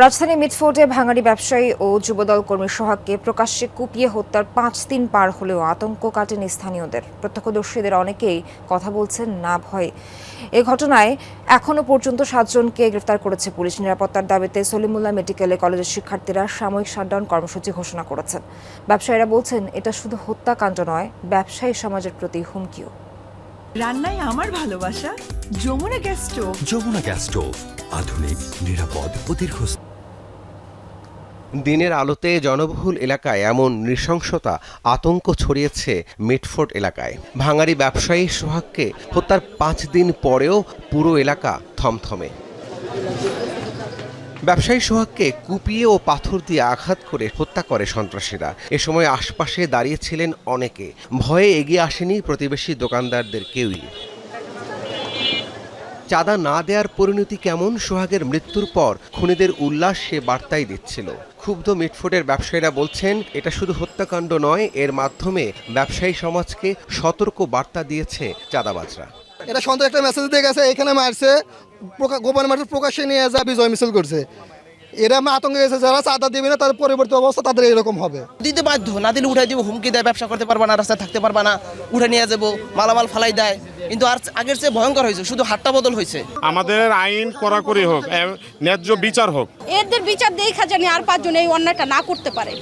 রাজধানী মিটফোর্ডে ভাঙাড়ি ব্যবসায়ী ও যুবদল কর্মী সোহাগকে প্রকাশ্যে কুপিয়ে হত্যার পাঁচ দিন পার হলেও আতঙ্ক কাটেনি স্থানীয়দের। প্রত্যক্ষদর্শীদের অনেকেই কথা বলছেন না ভয়ে। এ ঘটনায় এখনও পর্যন্ত সাতজনকে গ্রেফতার করেছে পুলিশ। নিরাপত্তার দাবিতে সলিমুল্লাহ মেডিকেলে কলেজের শিক্ষার্থীরা সাময়িক শাটডাউন কর্মসূচি ঘোষণা করেছেন। ব্যবসায়ীরা বলছেন এটা শুধু হত্যাকাণ্ড নয় ব্যবসায়ী সমাজের প্রতি হুমকিও। রান্নায় আমার ভালোবাসা Jamuna gas stove. Jamuna gas stove আধুনিক নিরাপদ ও দীর্ঘস্থায়ী। দিনের আলোতে জনবহুল এলাকায় এমন নৃশংসতা, আতঙ্ক ছড়িয়েছে মিটফোর্ড এলাকায়। ভাঙারি ব্যবসায়ী সোহাগকে হত্যার পাঁচ দিন পরেও পুরো এলাকা থমথমে। ব্যবসায়ী সোহাগকে কুপিয়ে ও পাথর দিয়ে আঘাত করে হত্যা করে সন্ত্রাসীরা। এ সময় আশপাশে দাঁড়িয়েছিলেন অনেকে। ভয়ে এগিয়ে আসেনি প্রতিবেশী দোকানদারদের কেউই। চাঁদা না দেওয়ার পরিণতি কেমন? সোহাগের মৃত্যুর পর খুনিদের উল্লাস সে বার্তাই দিচ্ছিল। ক্ষুব্ধ মিটফোর্ডের ব্যবসায়ীরা বলছেন, এটা শুধু হত্যাকাণ্ড নয়, এর মাধ্যমে ব্যবসায়ী সমাজকে সতর্ক বার্তা দিয়েছে চাঁদাবাজরা। এটা সন্ধ্যা একটা মেসেজ দিয়ে গেছে, এখানে মারছে গোপাল মাঠের প্রকাশ্যে নিয়ে যা বিজয় মিছিল করছে। এরা আমি আতঙ্কে গেছে যারা চাঁদা দেবে না তাদের পরিবর্তিত অবস্থা তাদের এরকম হবে। দিতে বাধ্য না দিলে উঠাই দিব হুমকি দেয় ব্যবসা করতে পারবা না রাস্তায় থাকতে পারবা না উঠে নিয়ে যাব মালামাল ফালাই দেয়। কিন্তু আর আগের চেয়ে ভয়ঙ্কর হয়েছে শুধু হাটটা বদল হয়েছে। আমাদের আইন কড়াকড়ি হোক ন্যায্য বিচার হোক। এদের বিচার দেখা জানি আর পাঁচজন এই অন্যায়টা না করতে পারে।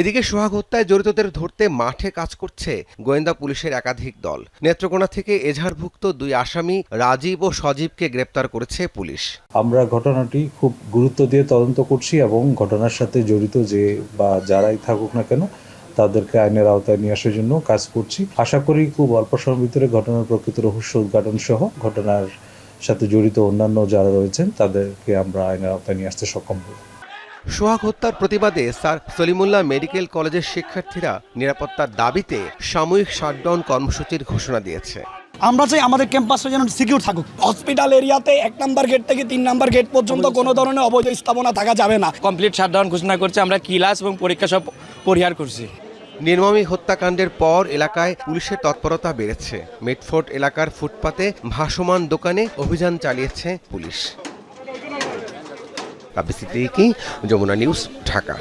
এদিকে সোহাগ হত্যায় জড়িতদের ধরতে মাঠে কাজ করছে গোয়েন্দা পুলিশের একাধিক দল। নেত্রকোনা থেকে এজাহারভুক্ত দুই আসামি রাজীব ও সজীবকে গ্রেপ্তার করেছে পুলিশ। আমরা ঘটনাটি খুব গুরুত্ব দিয়ে তদন্ত করছি এবং ঘটনার সাথে জড়িত যে বা যারাই থাকুক না কেন, তাদেরকে আইনের আওতায় নিয়ে আসার জন্য কাজ করছি। আশা করি খুব অল্প সময়ের ভিতরে ঘটনার প্রকৃত রহস্য উদ্ঘাটন সহ ঘটনার সাথে জড়িত অন্যান্য যারা রয়েছেন, তাদেরকে আমরা আইনের আওতায় নিয়ে আসতে সক্ষম হব। সোহাগ হত্যার প্রতিবাদে স্যার সলিমুল্লাহ মেডিকেল কলেজের শিক্ষার্থীরা নিরাপত্তার দাবিতে সাময়িক শাটডাউন কর্মসূচির ঘোষণা দিয়েছে। আমরা চাই আমাদের ক্যাম্পাসটা যেন সিকিউর থাকুক। হসপিটাল এরিয়াতে এক নাম্বার গেট থেকে তিন নাম্বার গেট পর্যন্ত কোনো ধরনের অবৈধ স্থাপনা থাকা যাবে না। কমপ্লিট শাটডাউন ঘোষণা করছে আমরা ক্লাস এবং পরীক্ষা সব পরিহার করছি। নির্মমী হত্যাকাণ্ডের পর এলাকায় পুলিশের তৎপরতা বেড়েছে। মিটফোর্ড এলাকার ফুটপাতে ভাসমান দোকানে অভিযান চালিয়েছে পুলিশ। রাব্বি কি? যমুনা নিউজ ঢাকা।